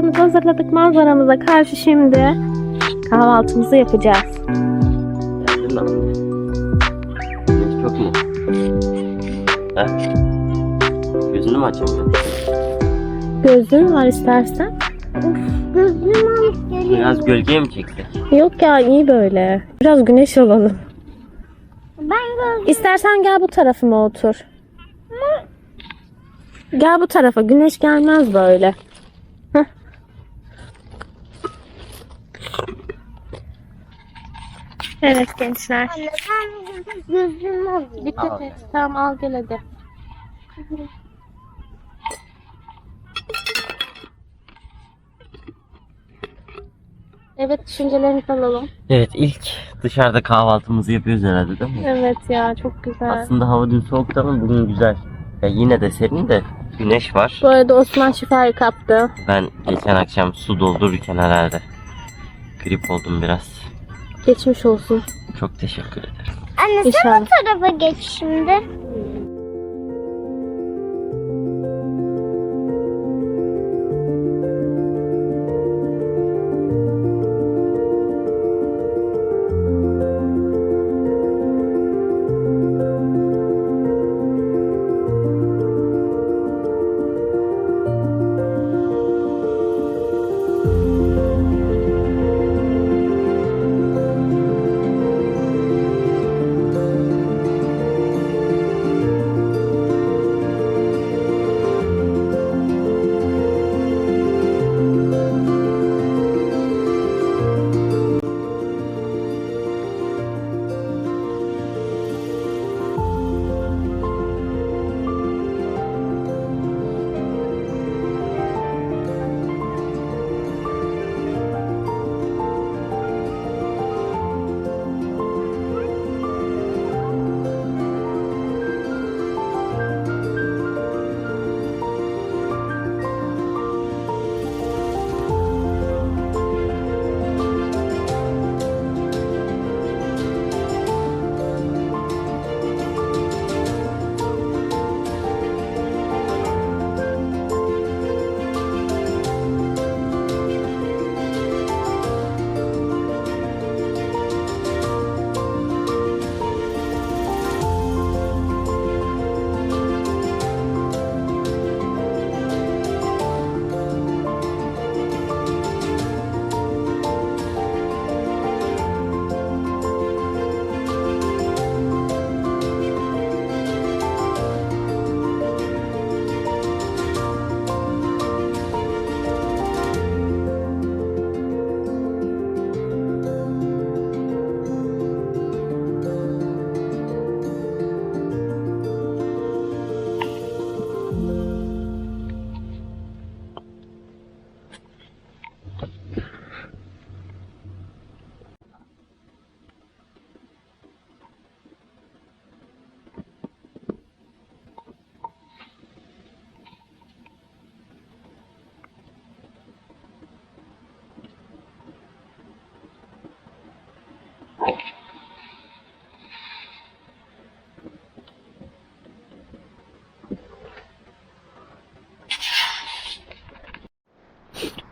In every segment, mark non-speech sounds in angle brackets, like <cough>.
Kahvaltımızı hazırladık manzaramıza karşı şimdi kahvaltımızı yapacağız. Çok mu? Ha? Gözünü mü açamıyorsun? Gözlüğün var istersen. Biraz gölgeye mi çeksek? Yok ya iyi böyle. Biraz güneş alalım. Ben gözlüğümü İstersen gel bu tarafıma otur. Gel bu tarafa. Güneş gelmez böyle. Evet gençler. Anne ben gözlüğümü alayım. Dikkat et. Tamam al gel hadi. Evet düşüncelerinizi alalım. Evet ilk dışarıda kahvaltımızı yapıyoruz herhalde değil mi? Evet ya çok güzel. Aslında hava dün soğuktu ama bugün güzel. Ya yine de serin de güneş var. Bu arada Osman şifayı kaptı. Ben geçen akşam su doldururken herhalde grip oldum biraz. Geçmiş olsun. Çok teşekkür ederim. Anne sen İnşallah. bu tarafa geç şimdi.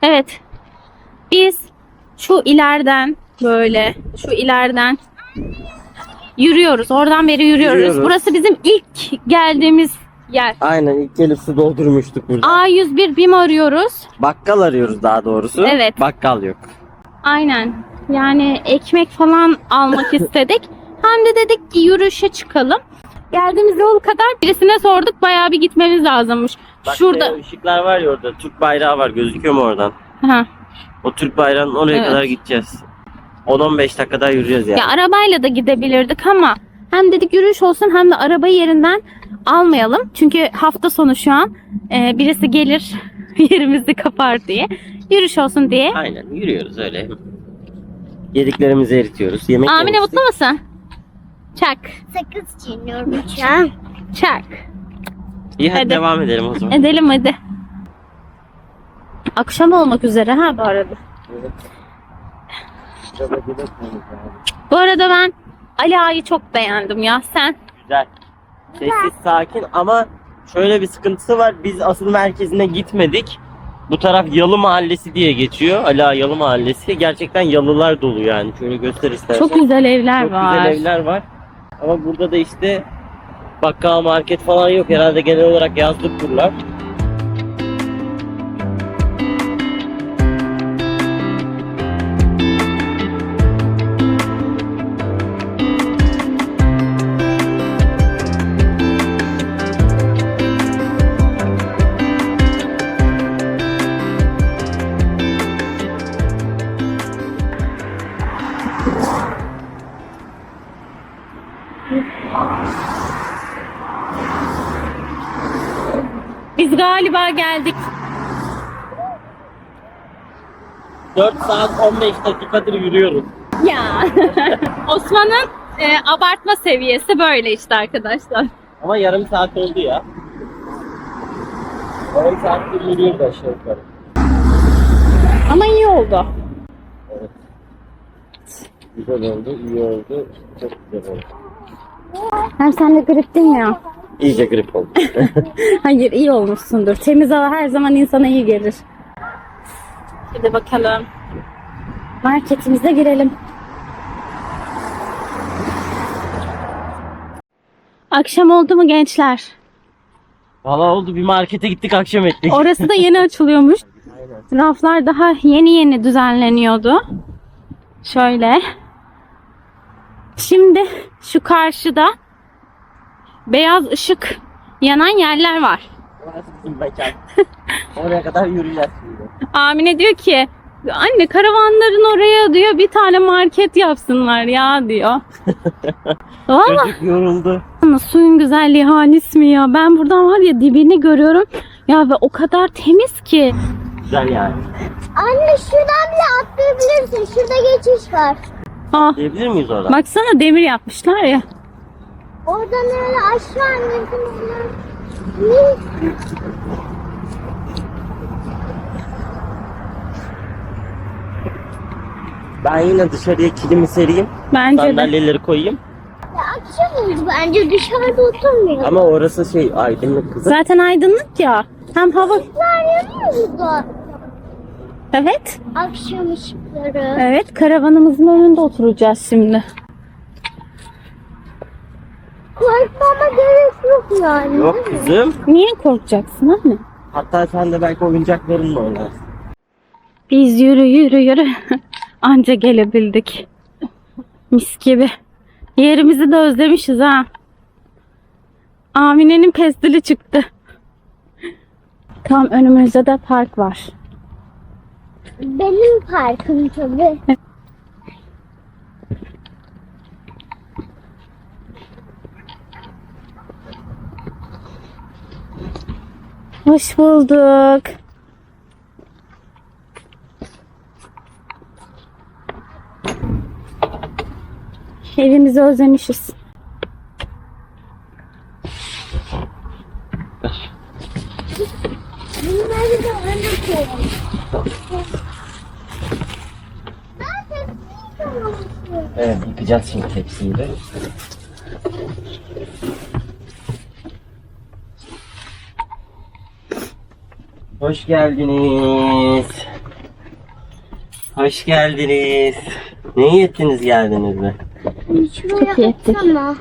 Evet. Biz şu ileriden böyle şu ileriden yürüyoruz. Oradan beri yürüyoruz. Yürüyoruz. Burası bizim ilk geldiğimiz yer. Aynen ilk gelip su doldurmuştuk burada. A101 BİM arıyoruz. Bakkal arıyoruz daha doğrusu. Evet. Bakkal yok. Aynen. Yani ekmek falan almak <laughs> istedik. Hem de dedik ki yürüyüşe çıkalım. Geldiğimiz yol kadar birisine sorduk. Bayağı bir gitmemiz lazımmış. Bak Şurada. şurada ışıklar var ya orada. Türk bayrağı var. Gözüküyor mu oradan? Ha. O Türk bayrağının oraya Evet. kadar gideceğiz. 10-15 dakika daha yürüyeceğiz yani. Ya arabayla da gidebilirdik ama hem dedik yürüyüş olsun hem de arabayı yerinden almayalım. Çünkü hafta sonu şu an e, birisi gelir <laughs> yerimizi kapar diye. Yürüyüş olsun diye. Aynen yürüyoruz öyle. Yediklerimizi eritiyoruz. Yemek Amine yemiştik. mutlu musun? Çak. Sakız çiğniyorum şu an. Çak. İyi hadi, Hadi. devam edelim o zaman. Edelim hadi. Akşam olmak üzere ha bu arada. Bu arada ben Ali Ağa'yı çok beğendim ya. Sen? Güzel. Sessiz sakin ama şöyle bir sıkıntısı var. Biz asıl merkezine gitmedik. Bu taraf Yalı Mahallesi diye geçiyor. Ala Yalı Mahallesi. Gerçekten yalılar dolu yani. Şöyle göster istersen. Çok güzel evler Çok var. güzel evler var. Ama burada da işte bakkal market falan yok. Herhalde genel olarak yazlık turlar. Biz galiba geldik. 4 saat 15 dakikadır yürüyoruz. Ya. <laughs> Osman'ın e, abartma seviyesi böyle işte arkadaşlar. Ama yarım saat oldu ya. Yarım saattir yürüyoruz aşağı yukarı. Ama iyi oldu. Evet. Güzel oldu, iyi oldu. Çok güzel oldu. Hem sen de griptin ya. İyice grip oldu. <laughs> Hayır iyi olmuşsundur. Temiz hava her zaman insana iyi gelir. Hadi bakalım. Marketimize girelim. Akşam oldu mu gençler? Valla oldu bir markete gittik akşam ettik. Orası da yeni <laughs> açılıyormuş. Raflar daha yeni yeni düzenleniyordu. Şöyle. Şimdi şu karşıda beyaz ışık yanan yerler var. Orası bizim mekan. <laughs> Oraya kadar yürüyeceğiz şimdi. Amine diyor ki anne karavanların oraya diyor bir tane market yapsınlar ya diyor. <laughs> Valla Çocuk yoruldu. suyun güzelliği halis mi ya? Ben buradan var ya dibini görüyorum. Ya ve o kadar temiz ki. Güzel yani. Anne şuradan bile atlayabilirsin. Şurada geçiş var. Ah, Diyebilir miyiz oradan? baksana demir yapmışlar ya. Oradan öyle aşağı inirsin. Ne? Ben yine dışarıya kilimi sereyim. Bence de. Sandalyeleri koyayım. Ya akşam oldu bence dışarıda oturmayalım. Ama orası şey aydınlık kızım. Zaten aydınlık ya. Hem hava... Işıklar yanıyor burada. Evet. Akşam ışıkları. Evet karavanımızın önünde oturacağız şimdi. Korkmama gerek yok yani. Yok kızım. Niye korkacaksın anne? Hatta sen de belki oyuncaklarınla oynarsın. Biz yürü yürü yürü. <laughs> Anca gelebildik. Mis gibi. Yerimizi de özlemişiz ha. Amine'nin pestili çıktı. Tam önümüzde de park var. Benim parkım tabii. Hoş bulduk. Evimizi özlemişiz. Evet yıkayacağız şimdi tepsiyi de. Hoş geldiniz. Hoş geldiniz. Ne yettiniz geldiniz mi? Şuraya atsana.